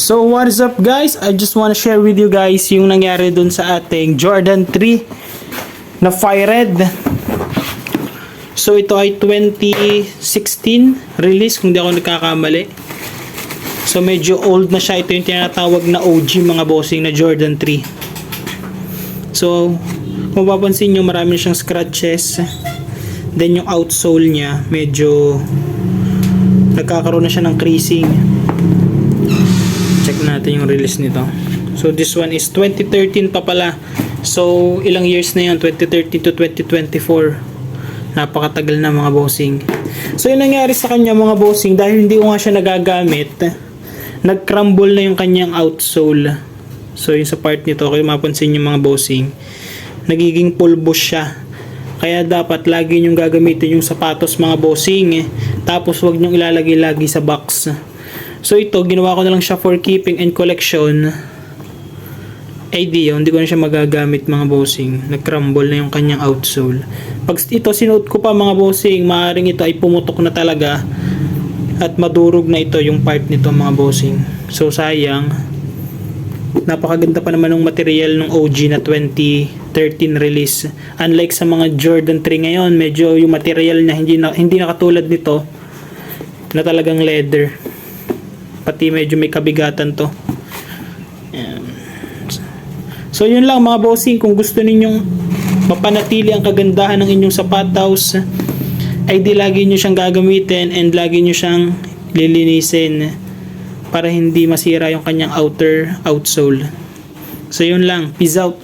So what is up guys? I just wanna share with you guys yung nangyari dun sa ating Jordan 3 na Fire Red. So ito ay 2016 release kung di ako nagkakamali. So medyo old na siya. Ito yung tinatawag na OG mga bossing na Jordan 3. So mapapansin nyo marami siyang scratches. Then yung outsole niya medyo nagkakaroon na siya ng creasing natin yung release nito. So this one is 2013 pa pala. So ilang years na yun? 2013 to 2024 napakatagal na mga bossing. So yung nangyari sa kanya mga bossing. Dahil hindi ko nga siya nagagamit nag-crumble na yung kanyang outsole so yung sa part nito kayo mapansin yung mga bossing nagiging pulbos siya. Kaya dapat lagi nyong gagamitin yung sapatos mga bossing. Eh. Tapos wag nyong ilalagay lagi sa box. So ito, ginawa ko na lang siya for keeping and collection. Yun, hindi ko na siya magagamit mga bossing. Nag-crumble na yung kanyang outsole. Pag ito sinuot ko pa mga bossing, maaaring ito ay pumutok na talaga. At madurog na ito yung part nito mga bossing. So sayang. Napakaganda pa naman ng material ng OG na 2013 release. Unlike sa mga Jordan 3 ngayon, medyo yung material niya hindi na, hindi na katulad nito na talagang leather. Pati medyo may kabigatan to. Ayan. So yun lang mga bossing, kung gusto ninyong mapanatili ang kagandahan ng inyong sapatos, ay di lagi nyo siyang gagamitin and lagi nyo siyang lilinisin para hindi masira yung kanyang outer outsole. So yun lang, peace out.